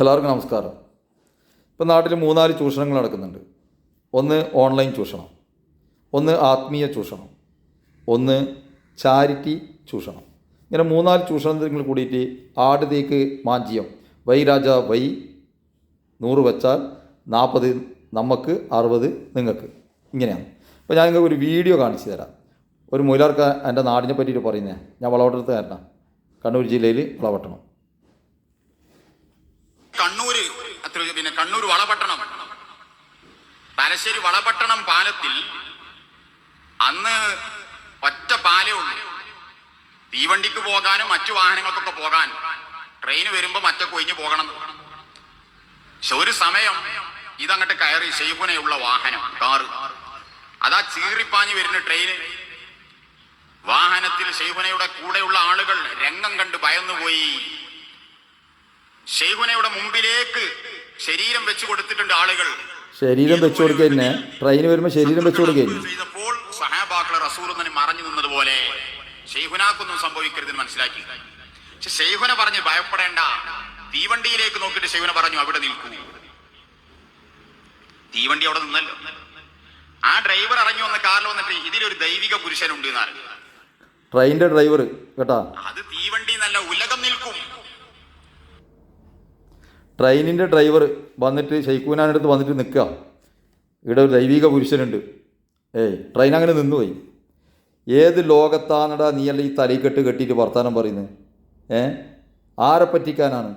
എല്ലാവർക്കും നമസ്കാരം. ഇപ്പം നാട്ടിൽ മൂന്നാൽ ചൂഷണങ്ങൾ നടക്കുന്നുണ്ട്. ഒന്ന് ഓൺലൈൻ ചൂഷണം ഒന്ന് ആത്മീയ ചൂഷണം ഒന്ന് ചാരിറ്റി ചൂഷണം. ഇങ്ങനെ മൂന്നാൽ ചൂഷണങ്ങൾ കൂടിയിട്ട് ആട് തേക്ക് മാഞ്ചിയം വൈ രാജ വൈ നൂറ് വെച്ചാൽ നാൽപ്പത് നമുക്ക് അറുപത് നിങ്ങൾക്ക് ഇങ്ങനെയാണ്. അപ്പോൾ ഞാൻ നിങ്ങൾക്ക് ഒരു വീഡിയോ കാണിച്ചു തരാം. ഒരു മൊയിലാർക്ക് എന്റെ നാടിനെ പറ്റിയിട്ട് പറയുന്നത് ഞാൻ വളവട്ടത്ത് കാരണം കണ്ണൂർ ജില്ലയിൽ വളവട്ടണം. കണ്ണൂര് പിന്നെ കണ്ണൂർ വളപട്ടണം. തലശ്ശേരി വളപട്ടണം പാലത്തിൽ അന്ന് ഒറ്റ പാലേ ഉള്ളൂ. തീവണ്ടിക്ക് പോകാനും മറ്റു വാഹനങ്ങൾക്കൊക്കെ പോകാൻ. ട്രെയിൻ വരുമ്പോ മറ്റേ കൊയിഞ്ഞു പോകണം. പക്ഷെ ഒരു സമയം ഇതങ്ങോട്ട് കയറി ഷെയ്ബുനയുള്ള വാഹനം കാറ്. അതാ ചീറിപ്പാഞ്ഞു വരുന്ന ട്രെയിന് വാഹനത്തിൽ ഷെയ്ഖുനയുടെ കൂടെയുള്ള ആളുകൾ രംഗം കണ്ട് ഭയന്നുപോയി. ഷെയ്ഖുനയുടെ മുമ്പിലേക്ക് ശരീരം വെച്ചു കൊടുത്തിട്ടുണ്ട് ആളുകൾ. ശരീരം വെച്ചു കൊടുക്കുന്നെ ട്രെയിൻ വരുമ്പോൾ ശരീരം വെച്ചു കൊടുക്കുക തന്നെ ചെയ്തപ്പോൾ സഹാബാക്കളെ റസൂൽ തന്നെ മറഞ്ഞു നിന്നതുപോലെ ഷെയ്ഖുനാക്കൊന്നും സംഭവിക്കരുതെന്ന് മനസ്സിലാക്കി. പക്ഷെ ഷെയ്ഹുന പറഞ്ഞ് ഭയപ്പെടേണ്ട. തീവണ്ടിയിലേക്ക് നോക്കിയിട്ട് ഷെയ്ഹുന പറഞ്ഞു അവിടെ നിൽക്കൂ. തീവണ്ടി അവിടെ നിന്നല്ലോ. ആ ഡ്രൈവർ ഇറങ്ങി വന്ന കാറിൽ വന്നിട്ട് ഇതിലൊരു ദൈവിക പുരുഷനുണ്ട് ട്രെയിനിന്റെ ഡ്രൈവർ കേട്ടാ? അത് തീവണ്ടി നല്ല ഉലകം നിൽക്കും. ട്രെയിനിന്റെ ഡ്രൈവർ വന്നിട്ട് ഷെയ്ഖൂനാന്റെ അടുത്ത് വന്നിട്ട് നിൽക്കുക. ഇവിടെ ഒരു ദൈവിക പുരുഷനുണ്ട്. ഏയ് ട്രെയിൻ അങ്ങനെ നിന്നുപോയി ഏത് ലോകത്താണടാ നീയല്ല ഈ തലയിക്കെട്ട് കെട്ടിയിട്ട് വർത്താനം പറയുന്നത്? ഏ? ആരെ പറ്റിക്കാനാണ്?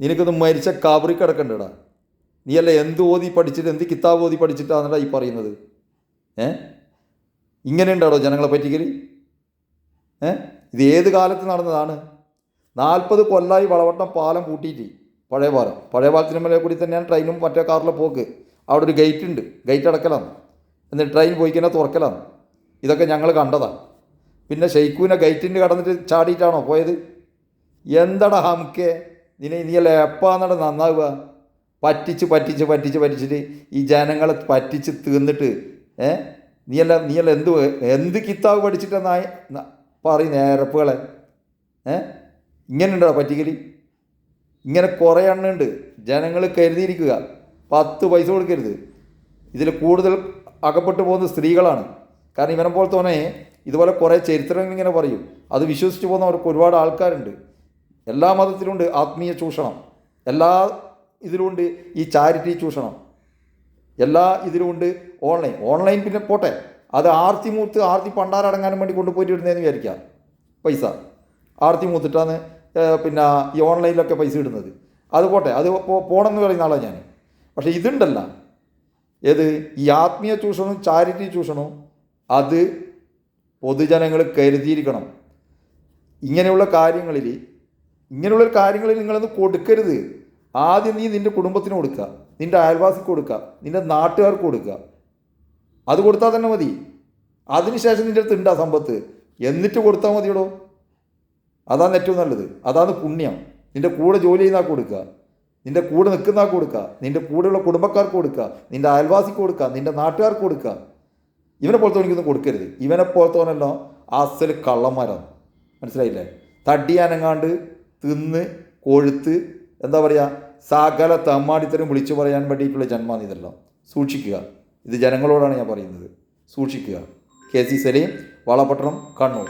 നിനക്കൊന്ന് മരിച്ച കബറി കിടക്കണ്ടടാ. നീയല്ല എന്ത് ഓതി പഠിച്ചിട്ട് എന്ത് കിതാബ് ഓതി പഠിച്ചിട്ടാണെടാ ഈ പറയുന്നത്? ഏ? ഇങ്ങനെ ഉണ്ടാടോ ജനങ്ങളെ പറ്റിക്കൽ ഏ? ഇത് ഏത് കാലത്ത് നടന്നതാണ്? നാൽപ്പത് കൊല്ലായി വളവട്ടം പാലം കൂട്ടിയിട്ട് പഴയ പാലം പഴയ പാലത്തിന് മേലെ കൂടി തന്നെയാണ് ട്രെയിനും മറ്റേ കാറിലെ പോക്ക്. അവിടെ ഒരു ഗേറ്റ് ഉണ്ട്. ഗേറ്റ് അടക്കലാണ്. എന്നിട്ട് ട്രെയിൻ പോയി കഴിഞ്ഞാൽ തുറക്കലാണ്. ഇതൊക്കെ ഞങ്ങൾ കണ്ടതാണ്. പിന്നെ ഷെയ്ഖൂനെ ഗേറ്റിന്റെ കടന്നിട്ട് ചാടിയിട്ടാണോ പോയത്? എന്തടാ ഹംക്കെ? നിന്നെ നീയല്ല എപ്പാന്നട നന്നാവുക? പറ്റിച്ച് പറ്റിച്ച് പറ്റിച്ച് പറ്റിച്ചിട്ട് ഈ ജനങ്ങളെ പറ്റിച്ച് തീർന്നിട്ട് ഏ? നീയല്ല നീയല്ല എന്ത് എന്ത് കിത്താവ് പഠിച്ചിട്ടെന്നായി പറയും നേരപ്പുകളെ. ഏ? ഇങ്ങനെ ഉണ്ടോ പറ്റിക്കൽ? ഇങ്ങനെ കുറേ എണ്ണയുണ്ട്. ജനങ്ങൾ കരുതിയിരിക്കുക. പത്ത് പൈസ കൊടുക്കരുത്. ഇതിൽ കൂടുതൽ അകപ്പെട്ടു പോകുന്ന സ്ത്രീകളാണ്. കാരണം ഇവനെ പോലെ തന്നെ ഇതുപോലെ കുറേ ചരിത്രങ്ങൾ ഇങ്ങനെ പറയും. അത് വിശ്വസിച്ച് പോകുന്നവർക്ക് ഒരുപാട് ആൾക്കാരുണ്ട്. എല്ലാ മതത്തിലുണ്ട് ആത്മീയ ചൂഷണം. എല്ലാ ഇതിലുമുണ്ട് ഈ ചാരിറ്റി ചൂഷണം. എല്ലാ ഇതിലുമുണ്ട് ഓൺലൈൻ. ഓൺലൈൻ പിന്നെ പോട്ടെ. അത് ആർത്തി മൂത്ത് ആർത്തി പണ്ടാരടങ്ങാനും വേണ്ടി കൊണ്ടുപോയിട്ട് ഇടുന്നതെന്ന് വിചാരിക്കാം. പൈസ. ആർത്തി മൂത്തിട്ടാണ് ഏഹ്, പിന്നെ ഈ ഓൺലൈനിലൊക്കെ പൈസ ഇടുന്നത്. അത് പോട്ടെ അത് പോണെന്ന് പറയുന്ന ആളാണ് ഞാൻ പക്ഷേ ഇതുണ്ടല്ല. ഏത്? ഈ ആത്മീയ ചൂഷണവും ചാരിറ്റി ചൂഷണവും അത് പൊതുജനങ്ങൾ കരുതിയിരിക്കണം. ഇങ്ങനെയുള്ള കാര്യങ്ങളിൽ ഇങ്ങനെയുള്ള കാര്യങ്ങളിൽ നിങ്ങളൊന്ന് കൊടുക്കരുത്. ആദ്യം നീ നിന്റെ കുടുംബത്തിന് കൊടുക്കുക നിന്റെ അയൽവാസിക്ക് കൊടുക്കുക നിന്റെ നാട്ടുകാർക്ക് കൊടുക്കുക. അത് കൊടുത്താൽ തന്നെ മതി. അതിനുശേഷം നിന്റെ അടുത്ത് ഉണ്ടാ സമ്പത്ത്. എന്നിട്ട് കൊടുത്താൽ മതിയടോ. അതാണ് ഏറ്റവും നല്ലത്. അതാണ് പുണ്യം. നിന്റെ കൂടെ ജോലി ചെയ്യുന്ന കൊടുക്കുക. നിന്റെ കൂടെ നിൽക്കുന്ന കൊടുക്കുക. നിന്റെ കൂടെയുള്ള കുടുംബക്കാർക്ക് കൊടുക്കുക. നിന്റെ അയൽവാസിക്ക് കൊടുക്കുക. നിന്റെ നാട്ടുകാർക്ക് കൊടുക്കുക. ഇവനെ പോലത്തെ എനിക്കൊന്നും കൊടുക്കരുത്. ഇവനെ പോലത്തോനല്ലോ അസൽ കള്ളന്മാരാണ് മനസ്സിലായില്ലേ? തടിയാനങ്ങാണ്ട് തിന്ന് കൊഴുത്ത് എന്താ പറയുക സകല തമ്മാടിത്തരം വിളിച്ചു പറയാൻ വേണ്ടിയിട്ടുള്ള ജന്മമാണ് ഇതെല്ലാം. സൂക്ഷിക്കുക. ഇത് ജനങ്ങളോടാണ് ഞാൻ പറയുന്നത്. സൂക്ഷിക്കുക. K C Salim Valapattanam Kannur.